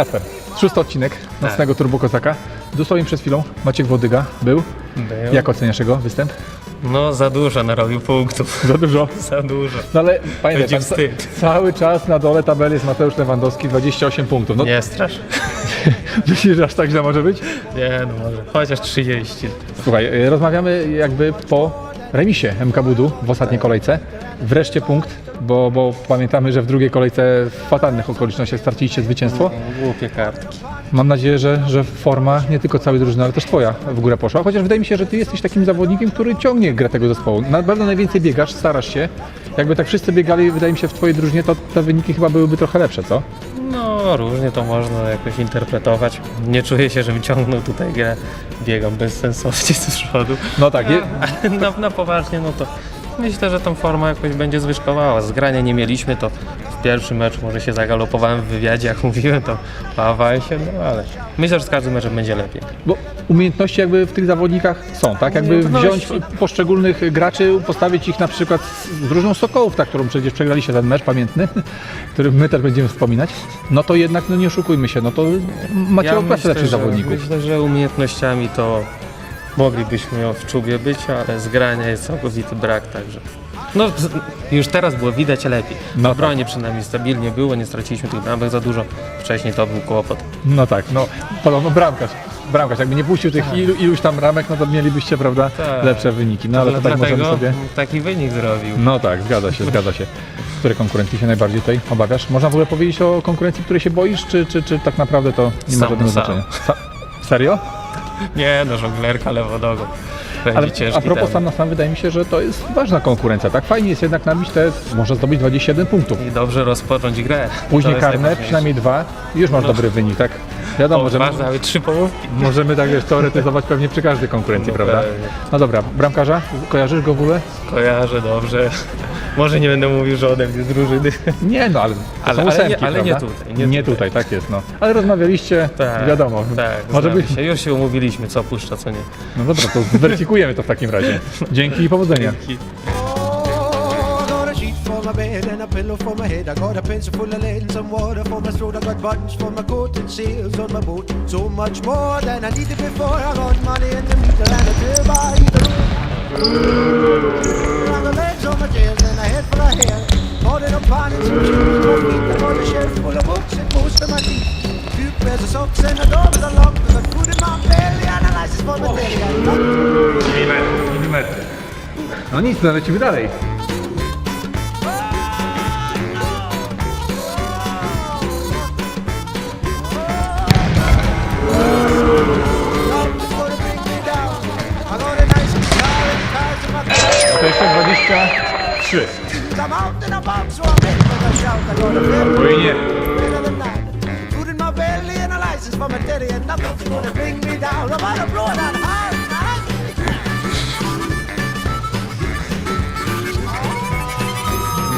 Kasper, szósty odcinek nocnego Turbo Kozaka. Dosłownie przed chwilą Maciek Wodyga był. Był. Jak oceniasz jego występ? No za dużo narobił punktów. Za dużo. Za dużo. No ale pamiętaj, Będzie wstyd. cały czas na dole tabeli jest Mateusz Lewandowski, 28 punktów. No Nie strasz. myślisz, że aż tak źle może być? Nie no może. Chociaż 30. Słuchaj, e, rozmawiamy jakby po remisie MK Budu w ostatniej kolejce. Wreszcie punkt, bo, bo pamiętamy, że w drugiej kolejce w fatalnych okolicznościach straciliście zwycięstwo. Głupie kartki. Mam nadzieję, że, że forma nie tylko całej drużyny, ale też twoja w górę poszła. Chociaż wydaje mi się, że ty jesteś takim zawodnikiem, który ciągnie grę tego zespołu. Na pewno najwięcej biegasz, starasz się. Jakby tak wszyscy biegali, wydaje mi się, w twojej drużynie, to te wyniki chyba byłyby trochę lepsze, co? No różnie to można jakoś interpretować. Nie czuję się, żebym ciągnął tutaj grę. Biegam bezsensownie z przodu. No tak, je, Ale na, na poważnie no to myślę, że tą formę jakoś będzie zwyżkowała. Zgrania nie mieliśmy, to w pierwszym meczu może się zagalopowałem w wywiadzie, jak mówiłem, to po awansie, no ale myślę, że z każdym meczem będzie lepiej. bo umiejętności jakby w tych zawodnikach są, tak? Jakby wziąć poszczególnych graczy, postawić ich na przykład z drużyną Sokołów, tak, którą przecież przegraliście ten mecz pamiętny, który my też będziemy wspominać, no to jednak, no nie oszukujmy się, no to macie ja klasę lepszych zawodników. myślę, że umiejętnościami to moglibyśmy w czubie być, ale zgrania jest całkowity brak, także. No, już teraz było widać lepiej. No No tak. bronie przynajmniej stabilnie było, nie straciliśmy tych bramek za dużo. Wcześniej to był kłopot. No tak, no podobno bramkarz. Bramkarz, jakby nie puścił tych ilu, iluś tam ramek, no to mielibyście, prawda, Tak. lepsze wyniki. No ale to tak Dlatego możemy sobie... taki wynik zrobił. No tak, zgadza się, zgadza się. Które konkurencji się najbardziej tutaj obawiasz? Można w ogóle powiedzieć o konkurencji, której się boisz, czy, czy, czy tak naprawdę to nie ma Sam, żadnego sam. znaczenia? Sa- Serio? Nie no, żonglerka lewodogą. Będzie Ale ciężki a propos temat. sam na sam wydaje mi się, że to jest ważna konkurencja, tak? Fajnie jest jednak nabić te, może zdobyć 27 punktów. I dobrze rozpocząć grę. Później jest karne, najważniejsze. przynajmniej dwa i już masz No. dobry wynik, tak? Wiadomo, że nawet trzy połówki. możemy tak wiesz, teoretyzować pewnie przy każdej konkurencji, No prawda? pewnie. No dobra, bramkarza, kojarzysz go w ogóle? Kojarzę dobrze. Może nie będę mówił, że ode mnie z drużyny. Nie, no ale to Ale- są ale ósemki, nie- ale nie prawda? tutaj, nie tutaj. tak jest, no. Ale rozmawialiście, Tak, wiadomo. Tak, Może być. się. Już się umówiliśmy, co puszcza, co nie. No dobra, to zweryfikujemy to w takim razie. Dzięki i powodzenia. Oh, my bed and a pillow for my head. I got a pencil full of lead and some water for my throat. I got buttons for my coat and sails on my boat. So much more than I needed before. I got money in the meter and a. I got legs on my tails and a head full of hair. It up on some shoes feet. I got a shelf full of books and most of my teeth. Two pairs of socks and a door with a lock. I got food in my belly and a license for my belly. No nic, no lecimy dalej. That high.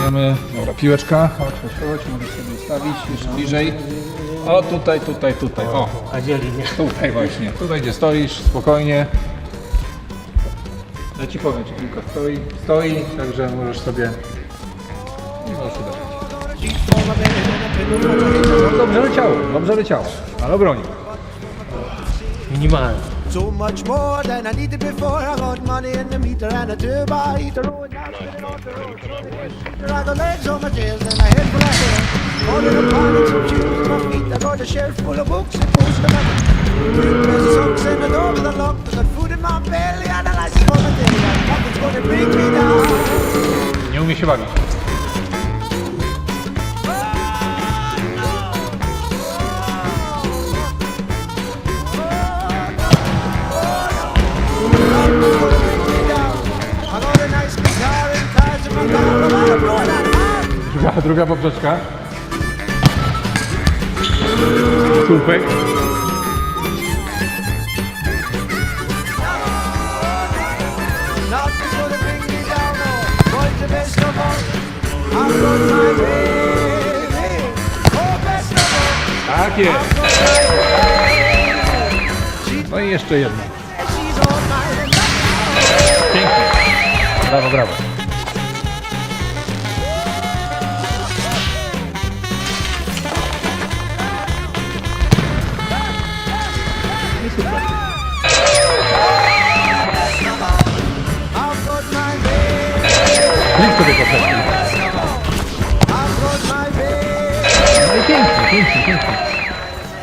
Wiemy, dobra, piłeczka. Chodź, chodź, chodź, możesz sobie ustawić już bliżej. O, tutaj, tutaj, tutaj. O, A dzieli nie. tutaj właśnie. Tutaj, gdzie stoisz, spokojnie. Ja ci powiem, czy piłka stoi. Stoi, także możesz sobie... Możesz uderzyć. My my dobrze leciało, dobrze leciało. Ale obronił. Minimalnie. So much more than I needed before. I got money in the meter and a turbo eater. Oh, now I'm getting off the road. I got legs on my tails and a head full of hair. Got it up on and shoes on my feet. I got a shelf full of books and of my Two pairs of socks and a door with a lock. Nie umie się bawić. Nothing's gonna bring me Tak jest. No i jeszcze jedna. Pięknie. Brawo, brawo. Blisko tej poprzeczki.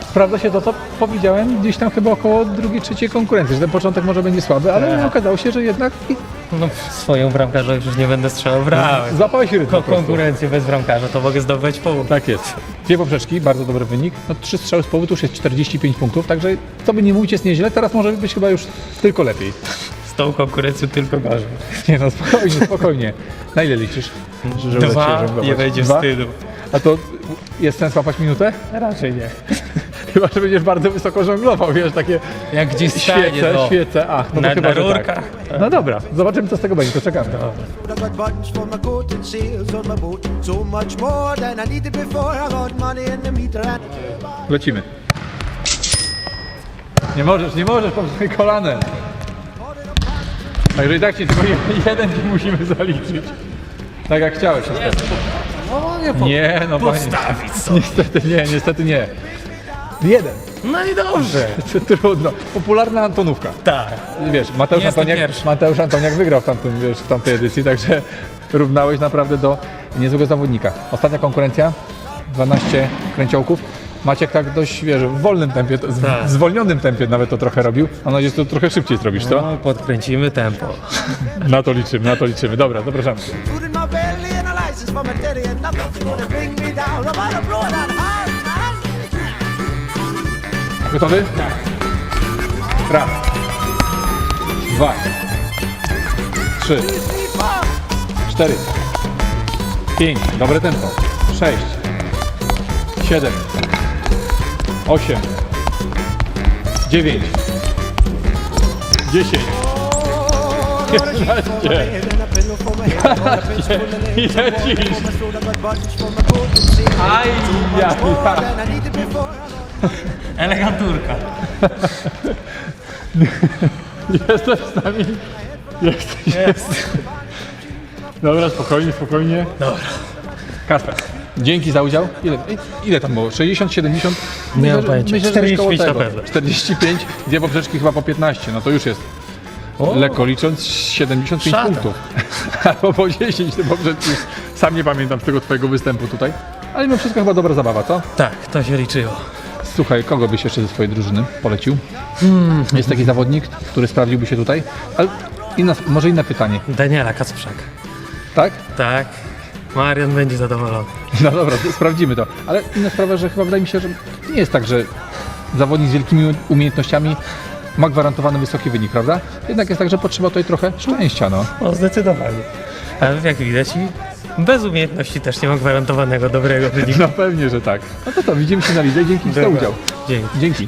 Sprawdza się to, co powiedziałem gdzieś tam chyba około drugiej, trzeciej konkurencji, że ten początek może będzie słaby, ale Tak. okazało się, że jednak No swoją bramkarzowi już nie będę strzelał brawy. złapałeś rytm Ko- po prostu. konkurencję bez bramkarza, to mogę zdobyć punkt. Tak jest. Dwie poprzeczki, bardzo dobry wynik. No, trzy strzały z połowy to już jest 45 punktów, także co by nie mówić jest nieźle, teraz może być chyba już tylko lepiej. Z tą konkurencją tylko gorzej. Nie no, spokojnie, spokojnie. Na ile liczysz? Dwa, nie będzie Dwa? wstydu. A to jest sens łapać minutę? Raczej nie. Chyba, że będziesz bardzo wysoko żonglował, wiesz, takie Jak gdzieś stanie, świece, no. świece, a, no Na- to chyba, na że rurkach. tak. No dobra, zobaczymy co z tego będzie, to czekamy. I got buttons for my coat and sails on my boat. So much more than I needed before. I got money in the meter and Lecimy. Nie możesz, nie możesz, poprzez kolanem. Także i tak ci tylko je- jeden ci musimy zaliczyć. Tak jak chciałeś. niestety. Nie, no panie. Postawić Niestety nie, niestety nie. Jeden. No i dobrze. Trudno. Popularna Antonówka. Tak. Wiesz, Mateusz Jestem Antoniak, pierwszy. Mateusz Antoniak wygrał w, tamtym, wiesz, w tamtej edycji, także równałeś naprawdę do niezłego zawodnika. Ostatnia konkurencja, 12 kręciołków. Maciek tak dość, wiesz, w wolnym tempie, z, Tak. w zwolnionym tempie nawet to trochę robił. Mam nadzieję, że to trochę szybciej zrobisz, co? No, podkręcimy tempo. Na to liczymy, na to liczymy. Dobra, zapraszamy. food in my belly daddy and nothing's gonna bring me down. I'm that hard, hard. Gotowy? Tak. Raz. Dwa. Trzy. Cztery, pięć, dobre tempo, sześć, siedem, osiem, dziewięć, dziesięć, I lecisz. Aj, ja, ja. Eleganturka. Jesteś z nami? Jesteś. Jest. Dobra, spokojnie, spokojnie. Dobra. Kasper, dzięki za udział. Ile, ile tam było? 60, 70? Nie mam pojęcia. Myślę, że coś koło 45 na tego. pewno. 45, dwie poprzeczki chyba po 15, no to już jest O. lekko licząc 75 Szata. punktów. Albo po 10 te poprzeczki. Sam nie pamiętam z tego twojego występu tutaj. Ale mimo wszystko chyba dobra zabawa, co? Tak, to się liczyło. Słuchaj, kogo byś jeszcze ze swojej drużyny polecił? Jest taki zawodnik, który sprawdziłby się tutaj. Ale inna, może inne pytanie, Daniela Kacprzak. tak? Tak. Marian będzie zadowolony. No dobra, to sprawdzimy to. Ale inna sprawa, że chyba wydaje mi się, że nie jest tak, że zawodnik z wielkimi umiejętnościami ma gwarantowany wysoki wynik, prawda? Jednak jest tak, że potrzeba tutaj trochę szczęścia, no. No zdecydowanie. Ale jak widać i bez umiejętności też nie ma gwarantowanego dobrego wyniku. No pewnie, że tak. No to co, widzimy się na lidze i dzięki za udział. Dzięki. Dzięki.